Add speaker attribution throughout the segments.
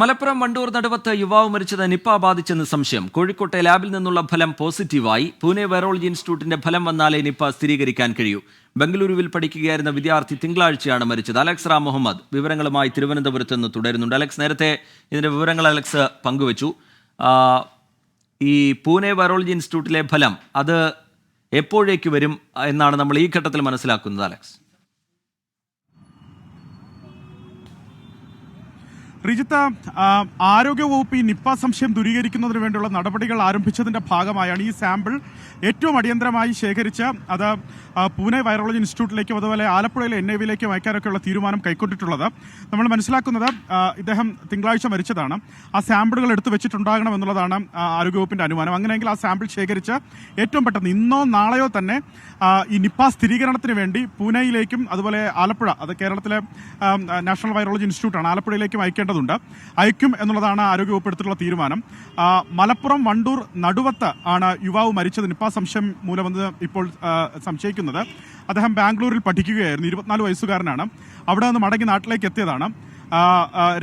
Speaker 1: മലപ്പുറം വണ്ടൂർ നടുവത്ത് യുവാവ് മരിച്ചത് നിപ്പ ബാധിച്ചെന്ന് സംശയം. കോഴിക്കോട്ടെ ലാബിൽ നിന്നുള്ള ഫലം പോസിറ്റീവായി. പൂനെ വൈറോളജി ഇൻസ്റ്റിറ്റ്യൂട്ടിന്റെ ഫലം വന്നാലേ നിപ്പ സ്ഥിരീകരിക്കാൻ കഴിയൂ. ബംഗളൂരുവിൽ പഠിക്കുകയായിരുന്ന വിദ്യാർത്ഥി തിങ്കളാഴ്ചയാണ് മരിച്ചത്. അലക്സ് റാം മുഹമ്മദ് വിവരങ്ങളുമായി തിരുവനന്തപുരത്ത് നിന്ന് തുടരുന്നുണ്ട്. അലക്സ് നേരത്തെ ഇതിന്റെ വിവരങ്ങൾ അലക്സ് പങ്കുവച്ചു. ഈ പൂനെ വൈറോളജി ഇൻസ്റ്റിറ്റ്യൂട്ടിലെ ഫലം അത് എപ്പോഴേക്ക് വരും എന്നാണ് നമ്മൾ ഈ ഘട്ടത്തിൽ മനസ്സിലാക്കുന്നത് അലക്സ്?
Speaker 2: റിജിത്ത ആരോഗ്യവകുപ്പ് ഈ നിപ്പ സംശയം ദൂരീകരിക്കുന്നതിന് വേണ്ടിയുള്ള നടപടികൾ ആരംഭിച്ചതിന്റെ ഭാഗമായാണ് ഈ സാമ്പിൾ ഏറ്റവും അടിയന്തരമായി ശേഖരിച്ച് അത് പൂനെ വൈറോളജി ഇൻസ്റ്റിറ്റ്യൂട്ടിലേക്കും അതുപോലെ ആലപ്പുഴയിലെ എൻ ഐ വിയിലേക്കും അയക്കാനൊക്കെയുള്ള തീരുമാനം കൈക്കൊണ്ടിട്ടുള്ളത്. നമ്മൾ മനസ്സിലാക്കുന്നത് ഇദ്ദേഹം തിങ്കളാഴ്ച മരിച്ചതാണ്. ആ സാമ്പിളുകൾ എടുത്തു വെച്ചിട്ടുണ്ടാകണം എന്നുള്ളതാണ് ആരോഗ്യവകുപ്പിന്റെ അനുമാനം. അങ്ങനെയെങ്കിൽ ആ സാമ്പിൾ ശേഖരിച്ച് ഏറ്റവും പെട്ടെന്ന് ഇന്നോ നാളെയോ തന്നെ ഈ നിപ്പ സ്ഥിരീകരണത്തിന് വേണ്ടി പൂനെയിലേക്കും അതുപോലെ ആലപ്പുഴ അത് കേരളത്തിലെ നാഷണൽ വൈറോളജി ഇൻസ്റ്റിറ്റ്യൂട്ടാണ് ആലപ്പുഴയിലേക്കും അയക്കേണ്ടതുണ്ട് അയക്കും എന്നുള്ളതാണ് ആരോഗ്യവകുപ്പ് എടുത്തിട്ടുള്ള തീരുമാനം മലപ്പുറം വണ്ടൂർ നടുവത്ത് ആണ് യുവാവ് മരിച്ചത്. നിപ്പ സംശയം മൂലമെന്ന് ഇപ്പോൾ സംശയിക്കുന്നത്. അദ്ദേഹം ബാംഗ്ലൂരിൽ പഠിക്കുകയായിരുന്നു. ഇരുപത്തിനാല് വയസ്സുകാരനാണ്. അവിടെ നിന്ന് മടങ്ങി നാട്ടിലേക്ക് എത്തിയതാണ്.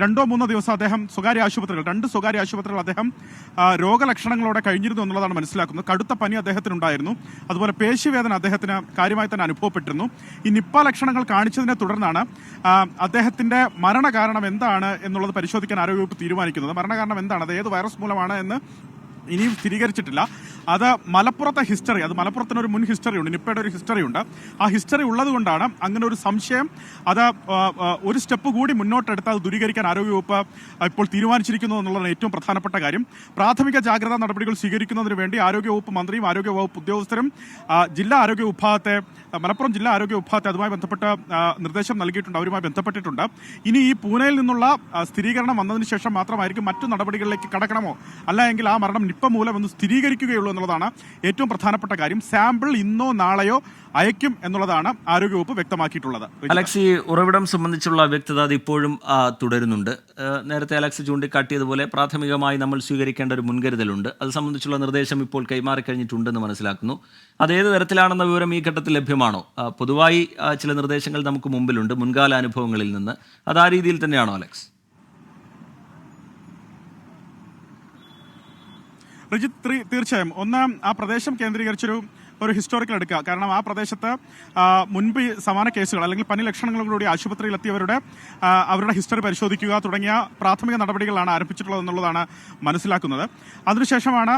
Speaker 2: രണ്ടോ മൂന്നോ ദിവസം അദ്ദേഹം സ്വകാര്യ ആശുപത്രികൾ രണ്ട് സ്വകാര്യ ആശുപത്രികൾ അദ്ദേഹം രോഗലക്ഷണങ്ങളോടെ കഴിഞ്ഞിരുന്നു എന്നുള്ളതാണ് മനസ്സിലാക്കുന്നത്. കടുത്ത പനി അദ്ദേഹത്തിനുണ്ടായിരുന്നു. അതുപോലെ പേശിവേദന അദ്ദേഹത്തിന് കാര്യമായി തന്നെ അനുഭവപ്പെട്ടിരുന്നു. ഈ നിപ്പ ലക്ഷണങ്ങൾ കാണിച്ചതിനെ തുടർന്നാണ് അദ്ദേഹത്തിന്റെ മരണകാരണം എന്താണ് എന്നുള്ളത് പരിശോധിക്കാൻ ആരോഗ്യവകുപ്പ് തീരുമാനിക്കുന്നത്. മരണകാരണം എന്താണ്? അത് ഏത് വൈറസ് മൂലമാണ് എന്ന് ഇനിയും സ്ഥിരീകരിച്ചിട്ടില്ല. അത് മലപ്പുറത്തെ ഹിസ്റ്ററി അത് മലപ്പുറത്തിന് ഒരു മുൻ ഹിസ്റ്ററി ഉണ്ട് നിപ്പയുടെ ഒരു ഹിസ്റ്ററി ഉണ്ട്. ആ ഹിസ്റ്ററി ഉള്ളത് കൊണ്ടാണ് അങ്ങനെ ഒരു സംശയം അത് ഒരു സ്റ്റെപ്പ് കൂടി മുന്നോട്ടെടുത്ത് അത് ദൂരീകരിക്കാൻ ആരോഗ്യവകുപ്പ് ഇപ്പോൾ തീരുമാനിച്ചിരിക്കുന്നു എന്നുള്ളതാണ് ഏറ്റവും പ്രധാനപ്പെട്ട കാര്യം. പ്രാഥമിക ജാഗ്രതാ നടപടികൾ സ്വീകരിക്കുന്നതിന് വേണ്ടി ആരോഗ്യവകുപ്പ് മന്ത്രിയും ആരോഗ്യവകുപ്പ് ഉദ്യോഗസ്ഥരും ജില്ലാ ആരോഗ്യ വിഭാഗത്തെ മലപ്പുറം ജില്ലാ ആരോഗ്യ വിഭാഗത്തെ അതുമായി ബന്ധപ്പെട്ട നിർദ്ദേശം നൽകിയിട്ടുണ്ട് അവരുമായി ബന്ധപ്പെട്ടിട്ടുണ്ട്. ഇനി ഈ പൂനെയിൽ നിന്നുള്ള സ്ഥിരീകരണം വന്നതിന് ശേഷം മാത്രമായിരിക്കും മറ്റു നടപടികളിലേക്ക് കടക്കണമോ? അല്ല ആ മരണം നിപ്പ മൂലം എന്ന് സ്ഥിരീകരിക്കുകയുള്ളൂ എന്നുള്ളതാണ് ഏറ്റവും പ്രധാനപ്പെട്ട കാര്യം. സാമ്പിൾ ഇന്നോ നാളെയോ അയക്കും എന്നുള്ളതാണ് ആരോഗ്യവകുപ്പ് വ്യക്തമാക്കിയിട്ടുള്ളത്.
Speaker 1: അലക്സി ഉറവിടം സംബന്ധിച്ചുള്ള വ്യക്തത അത് ഇപ്പോഴും തുടരുന്നുണ്ട്. നേരത്തെ അലക്സ് ചൂണ്ടിക്കാട്ടിയതുപോലെ പ്രാഥമികമായി നമ്മൾ സ്വീകരിക്കേണ്ട ഒരു മുൻകരുതലുണ്ട്. അത് സംബന്ധിച്ചുള്ള നിർദ്ദേശം ഇപ്പോൾ കൈമാറിക്കഴിഞ്ഞിട്ടുണ്ടെന്ന് മനസ്സിലാക്കുന്നു. അത് ഏത് തരത്തിലാണെന്ന വിവരം ഈ ഘട്ടത്തിൽ ലഭ്യമാണോ? പൊതുവായി ചില നിർദ്ദേശങ്ങൾ നമുക്ക് മുമ്പിലുണ്ട് മുൻകാല അനുഭവങ്ങളിൽ നിന്ന്. അത് ആ രീതിയിൽ തന്നെയാണോ അലക്സ്?
Speaker 2: റിജിത്ത് ത്രീ- തീർച്ചയായും. ഒന്ന് ആ പ്രദേശം കേന്ദ്രീകരിച്ചൊരു ഒരു ഹിസ്റ്റോറിക്കൽ എടുക്കുക. കാരണം ആ പ്രദേശത്ത് മുൻപ് സമാന കേസുകൾ അല്ലെങ്കിൽ പനി ലക്ഷണങ്ങളോടുകൂടി ആശുപത്രിയിൽ എത്തിയവരുടെ അവരുടെ ഹിസ്റ്ററി പരിശോധിക്കുക തുടങ്ങിയ പ്രാഥമിക നടപടികളാണ് ആരംഭിച്ചിട്ടുള്ളത് എന്നുള്ളതാണ് മനസ്സിലാക്കുന്നത്. അതിനുശേഷമാണ്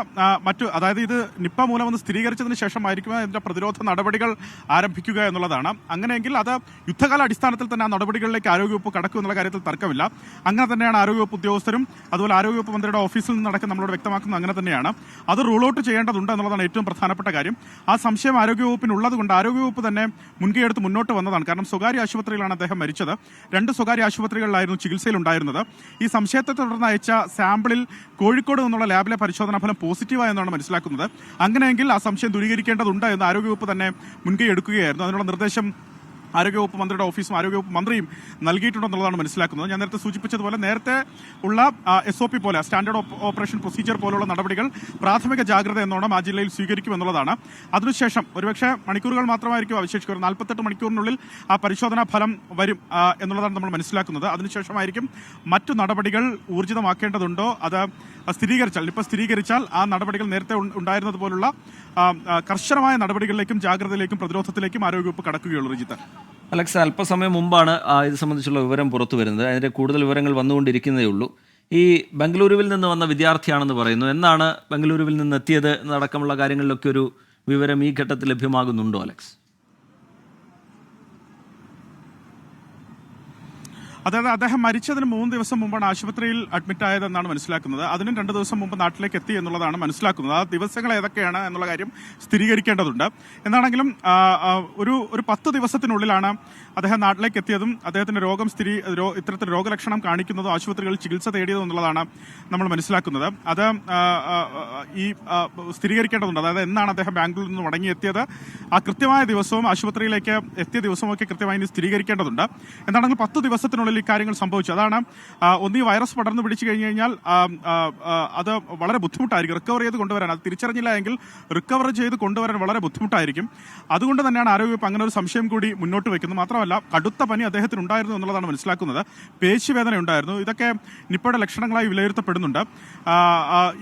Speaker 2: മറ്റു അതായത് ഇത് നിപ്പ മൂലമെന്ന് സ്ഥിരീകരിച്ചതിന് ശേഷമായിരിക്കും അതിന്റെ പ്രതിരോധ നടപടികൾ ആരംഭിക്കുക എന്നുള്ളതാണ്. അങ്ങനെയെങ്കിൽ അത് യുദ്ധകാല അടിസ്ഥാനത്തിൽ തന്നെ ആ നടപടികളിലേക്ക് ആരോഗ്യവകുപ്പ് കടക്കും എന്നുള്ള കാര്യത്തിൽ തർക്കമില്ല. അങ്ങനെ തന്നെയാണ് ആരോഗ്യവകുപ്പ് ഉദ്യോഗസ്ഥരും അതുപോലെ ആരോഗ്യവകുപ്പ് മന്ത്രിയുടെ ഓഫീസിൽ നിന്ന് നിന്നടക്കം നമ്മളോട് വ്യക്തമാക്കുന്നത് അങ്ങനെ തന്നെയാണ്. അത് റൂൾ ഔട്ട് ചെയ്യേണ്ടതുണ്ട് എന്നുള്ളതാണ് ഏറ്റവും പ്രധാനപ്പെട്ട കാര്യം. സംശയം ആരോഗ്യവകുപ്പിന് ഉള്ളത് കൊണ്ട് ആരോഗ്യവകുപ്പ് തന്നെ മുൻകൈ എടുത്ത് മുന്നോട്ട് വന്നതാണ്. കാരണം സ്വകാര്യ ആശുപത്രിയിലാണ് അദ്ദേഹം മരിച്ചത്. രണ്ട് സ്വകാര്യ ആശുപത്രികളിലായിരുന്നു ചികിത്സയിലുണ്ടായിരുന്നത് ഈ സംശയത്തെ തുടർന്ന് അയച്ച സാമ്പിളിൽ കോഴിക്കോട് നിന്നുള്ള ലാബിലെ പരിശോധനാ ഫലം പോസിറ്റീവായെന്നാണ് മനസ്സിലാക്കുന്നത്. അങ്ങനെയെങ്കിൽ ആ സംശയം ദൂരീകരിക്കേണ്ടതുണ്ട് എന്ന് ആരോഗ്യവകുപ്പ് തന്നെ മുൻകൈ എടുക്കുകയായിരുന്നു. അതിനുള്ള നിർദ്ദേശം ആരോഗ്യവകുപ്പ് മന്ത്രിയുടെ ഓഫീസും ആരോഗ്യവകുപ്പ് മന്ത്രിയും നൽകിയിട്ടുണ്ടെന്നുള്ളതാണ് മനസ്സിലാക്കുന്നത്. ഞാൻ നേരത്തെ സൂചിപ്പിച്ചതുപോലെ നേരത്തെ ഉള്ള എസ് ഒ പി പോലെ സ്റ്റാൻഡേർഡ് ഓപ്പറേഷൻ പ്രൊസീജിയർ പോലുള്ള നടപടികൾ പ്രാഥമിക ജാഗ്രത എന്നോണം ആ ജില്ലയിൽ സ്വീകരിക്കും എന്നുള്ളതാണ്. അതിനുശേഷം ഒരുപക്ഷെ മണിക്കൂറുകൾ മാത്രമായിരിക്കും അവശേഷിക്കുക. നാൽപ്പത്തെട്ട് മണിക്കൂറിനുള്ളിൽ ആ പരിശോധനാ ഫലം വരും എന്നുള്ളതാണ് നമ്മൾ മനസ്സിലാക്കുന്നത്. അതിനുശേഷമായിരിക്കും മറ്റു നടപടികൾ ഊർജിതമാക്കേണ്ടതുണ്ടോ? അത് സ്ഥിരീകരിച്ചാൽ ഇപ്പോൾ സ്ഥിരീകരിച്ചാൽ ആ നടപടികൾ നേരത്തെ ഉണ്ടായിരുന്നതുപോലുള്ള കർശനമായ നടപടികളിലേക്കും ജാഗ്രതയിലേക്കും പ്രതിരോധത്തിലേക്കും ആരോഗ്യവകുപ്പ് കടക്കുകയുള്ളൂ രജിത്ത്
Speaker 1: അലക്സ് അല്പസമയം മുമ്പാണ് ഇത് സംബന്ധിച്ചുള്ള വിവരം പുറത്തു വരുന്നത്. അതിന്റെ കൂടുതൽ വിവരങ്ങൾ വന്നുകൊണ്ടിരിക്കുന്നതേ ഉള്ളൂ. ഈ ബംഗളൂരുവിൽ നിന്ന് വന്ന വിദ്യാർത്ഥിയാണെന്ന് പറയുന്നു. എന്നാണ് ബംഗളൂരുവിൽ നിന്ന് എത്തിയത് എന്നടക്കമുള്ള കാര്യങ്ങളിലൊക്കെ ഒരു വിവരം ഈ ഘട്ടത്തിൽ ലഭ്യമാകുന്നുണ്ടോ അലക്സ്?
Speaker 2: അതായത് അദ്ദേഹം മരിച്ചതിന് മൂന്ന് ദിവസം മുമ്പാണ് ആശുപത്രിയിൽ അഡ്മിറ്റ് ആയതെന്നാണ് മനസ്സിലാക്കുന്നത്. അതിനും രണ്ട് ദിവസം മുമ്പ് നാട്ടിലേക്ക് എത്തി എന്നുള്ളതാണ് മനസ്സിലാക്കുന്നത്. ആ ദിവസങ്ങൾ ഏതൊക്കെയാണ് എന്നുള്ള കാര്യം സ്ഥിരീകരിക്കേണ്ടതുണ്ട്. എന്നാണെങ്കിലും ഒരു ഒരു പത്ത് ദിവസത്തിനുള്ളിലാണ് അദ്ദേഹം നാട്ടിലേക്ക് എത്തിയതും അദ്ദേഹത്തിന്റെ രോഗം സ്ഥിരീ ഇത്തരത്തിൽ രോഗലക്ഷണം കാണിക്കുന്നതും ആശുപത്രികളിൽ ചികിത്സ തേടിയതും എന്നുള്ളതാണ് നമ്മൾ മനസ്സിലാക്കുന്നത്. അത് ഈ സ്ഥിരീകരിക്കേണ്ടതുണ്ട്. അതായത് എന്നാണ് അദ്ദേഹം ബാംഗ്ലൂരിൽ നിന്ന് മടങ്ങിയെത്തിയത്. ആ കൃത്യമായ ദിവസവും ആശുപത്രിയിലേക്ക് എത്തിയ ദിവസവും ഒക്കെ കൃത്യമായി സ്ഥിരീകരിക്കേണ്ടതുണ്ട്. എന്താണെങ്കിൽ പത്ത് ദിവസത്തിനുള്ളിൽ ജില്ലകളിൽ ഇക്കാര്യങ്ങൾ സംഭവിച്ചു. അതാണ് ഒന്ന് ഈ വൈറസ് പടർന്നു പിടിച്ചു കഴിഞ്ഞു കഴിഞ്ഞാൽ അത് വളരെ ബുദ്ധിമുട്ടായിരിക്കും. റിക്കവർ ചെയ്ത് കൊണ്ടുവരാൻ. അത് തിരിച്ചറിഞ്ഞില്ല എങ്കിൽ റിക്കവർ ചെയ്ത് കൊണ്ടുവരാൻ വളരെ ബുദ്ധിമുട്ടായിരിക്കും. അതുകൊണ്ട് തന്നെയാണ് ആരോഗ്യവകുപ്പ് അങ്ങനെ ഒരു സംശയം കൂടി മുന്നോട്ട് വെക്കുന്നത്. മാത്രമല്ല കടുത്ത പനി അദ്ദേഹത്തിന് ഉണ്ടായിരുന്നു എന്നുള്ളതാണ് മനസ്സിലാക്കുന്നത്. പേശിവേദന ഉണ്ടായിരുന്നു. ഇതൊക്കെ നിപ്പയുടെ ലക്ഷണങ്ങളായി വിലയിരുത്തപ്പെടുന്നുണ്ട്.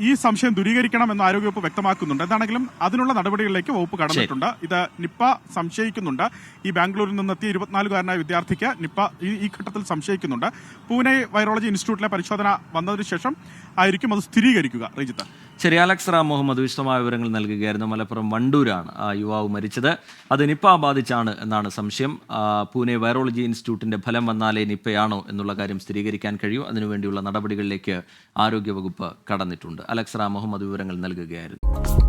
Speaker 2: ഈ സംശയം ദൂരീകരിക്കണം എന്ന് ആരോഗ്യവകുപ്പ് വ്യക്തമാക്കുന്നുണ്ട്. എന്താണെങ്കിലും അതിനുള്ള നടപടികളിലേക്ക് വകുപ്പ് കടന്നിട്ടുണ്ട്. ഇത് നിപ്പ സംശയിക്കുന്നുണ്ട്. ഈ ബാംഗ്ലൂരിൽ നിന്നെത്തിയ ഇരുപത്തിനാലുകാരനായ വിദ്യാർത്ഥിക്ക് നിപ്പ ഈ ഘട്ടത്തിൽ സംശയിക്കുന്നുണ്ട്. പൂനെ വൈറോളജി ഇൻസ്റ്റിറ്റ്യൂട്ടിലെ പരിശോധന വന്നതിന് ശേഷം ആയിരിക്കും അത് സ്ഥിരീകരിക്കുക. റിജിത്ത്.
Speaker 1: ശരി അലക്സ് റാം മുഹമ്മദ് വിശദമായ വിവരങ്ങൾ നൽകുകയായിരുന്നു. മലപ്പുറം വണ്ടൂരാണ് ആ യുവാവ് മരിച്ചത്. അത് നിപ്പ ബാധിച്ചാണ് എന്നാണ് സംശയം. പൂനെ വൈറോളജി ഇൻസ്റ്റിറ്റ്യൂട്ടിന്റെ ഫലം വന്നാലേ നിപ്പയാണോ എന്നുള്ള കാര്യം സ്ഥിരീകരിക്കാൻ കഴിയൂ. അതിനുവേണ്ടിയുള്ള നടപടികളിലേക്ക് ആരോഗ്യവകുപ്പ് കടന്നിട്ടുണ്ട്. അലക്സ് റാം മുഹമ്മദ് വിവരങ്ങൾ നൽകുകയായിരുന്നു.